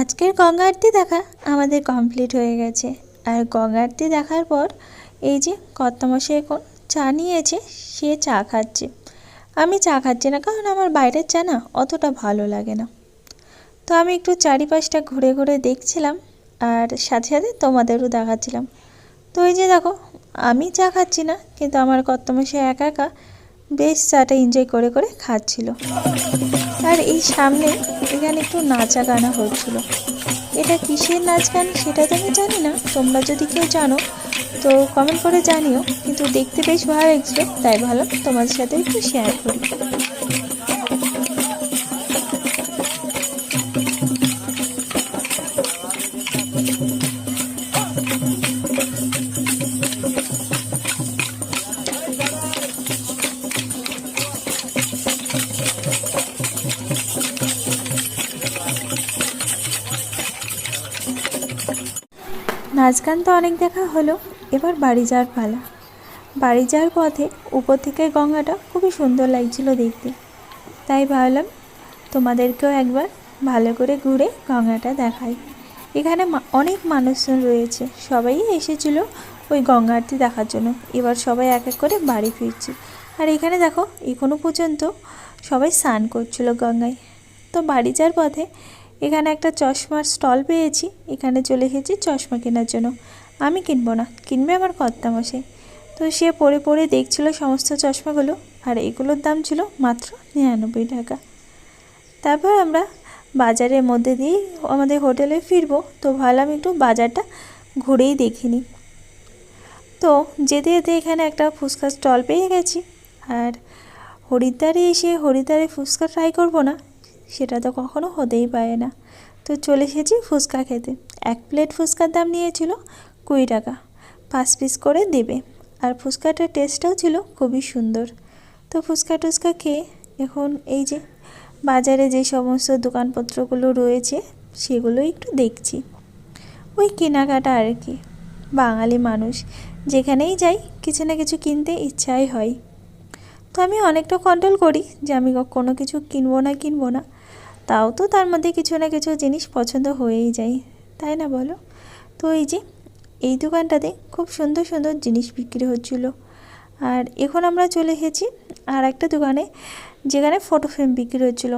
আজকের গঙ্গা আরতি দেখা আমাদের কমপ্লিট হয়ে গেছে। আর গঙ্গা আরতি দেখার পর এই যে কর্তামশাই এখন চা নিয়েছে, সে চা খাচ্ছে। আমি চা খাচ্ছি না কারণ আমার বাইরের চা না অতটা ভালো লাগে না। তো আমি একটু চারিপাশটা ঘুরে ঘুরে দেখছিলাম আর সাথে সাথে তোমাদেরও দেখাচ্ছিলাম। তো এই যে দেখো, আমি চা খাচ্ছি না, কিন্তু আমার কর্তামশাই একা একা বেশ চাটা এনজয় করে করে খাচ্ছিল। আর এই সামনে এখানে একটু নাচা গানা হচ্ছিল। এটা কিসের নাচ গান সেটা তো আমি জানি না। তোমরা যদি কেউ জানো, তো কমেন্ট করে জানিও। কিন্তু দেখতে বেশ ভালো লাগছিল, তাই ভালো তোমাদের সাথে একটু শেয়ার করি। নাচ গান তো অনেক দেখা হলো, এবার বাড়ি যাওয়ার পালা। বাড়ি যাওয়ার পথে উপর থেকে গঙ্গাটা খুবই সুন্দর লাগছিল দেখতে। তাই ভাবলাম, তোমাদেরকেও একবার ভালো করে ঘুরে গঙ্গাটা দেখাই। এখানে অনেক মানুষজন রয়েছে, সবাই এসেছিল ওই গঙ্গা আরতি দেখার জন্য। এবার সবাই এক এক করে বাড়ি ফিরছে। আর এখানে দেখো, এখনও পর্যন্ত সবাই স্নান করছিল গঙ্গায়। তো বাড়ি যাওয়ার পথে এখানে একটা চশমার স্টল পেয়েছি। এখানে চলে এসেছি চশমা কেনার জন্য। আমি কিনবো না, কিনবে আমার কর্তামশাই। তো সে পরে পরে দেখছিল সমস্ত চশমাগুলো আর এগুলোর দাম ছিল মাত্র নিরানব্বই টাকা। তারপর আমরা বাজারের মধ্যে দিয়ে আমাদের হোটেলে ফিরবো। তো ভাবলাম একটু বাজারটা ঘুরেই দেখিনি তো যেতে যেতে এখানে একটা ফুচকা স্টল পেয়ে গেছি। আর হরিদ্বারে এসে হরিদ্বারে ফুচকা ট্রাই করব না সেটা তো কখনো হতেই পারে না। তো চলে এসেছি ফুচকা খেতে। এক প্লেট ফুচকার দাম নিয়েছিল কুড়ি টাকা। পাঁচ পিস করে দেবে। আর ফুচকাটার টেস্টটাও ছিল খুবই সুন্দর। তো ফুচকা টুচকা খেয়ে এখন এই যে বাজারে যে সমস্ত দোকানপত্রগুলো রয়েছে, সেগুলো একটু দেখছি। ওই কেনাকাটা আর কি। বাঙালি মানুষ, যেখানেই যাই, কিছু না কিছু কিনতে ইচ্ছাই হয়। তো আমি অনেকটা কন্ট্রোল করি যে আমি কোনো কিছু কিনবো না কিনবো না। তাও তো তার মধ্যে কিছু না কিছু জিনিস পছন্দ হয়েই যায়, তাই না বলো? তো এই যে, এই দোকানটাতে খুব সুন্দর সুন্দর জিনিস বিক্রি হচ্ছিল। আর এখন আমরা চলে এসেছি আর একটা দোকানে, যেখানে ফটো ফ্রেম বিক্রি হচ্ছিল।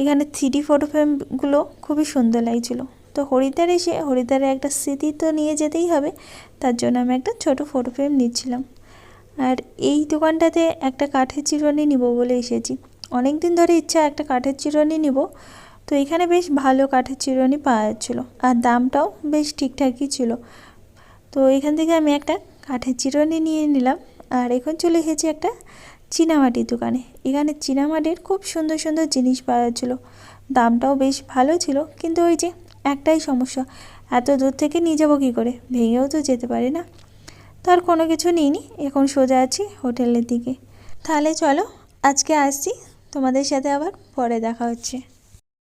এখানে থ্রি ফটো ফ্রেমগুলো খুবই সুন্দর লাগছিল। তো হরিদ্বার এসে হরিদ্বারে একটা স্মৃতি তো নিয়ে যেতেই হবে, তার জন্য আমি একটা ছোট ফটো ফ্রেম নিচ্ছিলাম। আর এই দোকানটাতে একটা কাঠের চিরুনি নিব বলে এসেছি। অনেক দিন ধরে ইচ্ছা একটা কাঠের চিরুনি নিব। তো এখানে বেশ ভালো কাঠের চিরুনি পাওয়া যাচ্ছিল। আর দামটাও বেশ ঠিকঠাকই ছিল। তো এখান থেকে আমি একটা কাঠের চিরুনি নিয়ে নিলাম। আর এখন চলে এসেছি একটা চীনামাটির দোকানে। এখানে চীনামাটির খুব সুন্দর সুন্দর জিনিস পাওয়া যাচ্ছিল। দামটাও বেশ ভালো ছিল। কিন্তু ওই যে একটাই সমস্যা, এত দূর থেকে নিয়ে যাব কী করে? ভেঙেও তো যেতে পারি না। তো আর কোনো কিছু নিইনি। এখন সোজা আছি হোটেলের দিকে। তাহলে চলো, আজকে আসছি তোমাদের সাথে আবার পরে দেখা হচ্ছে।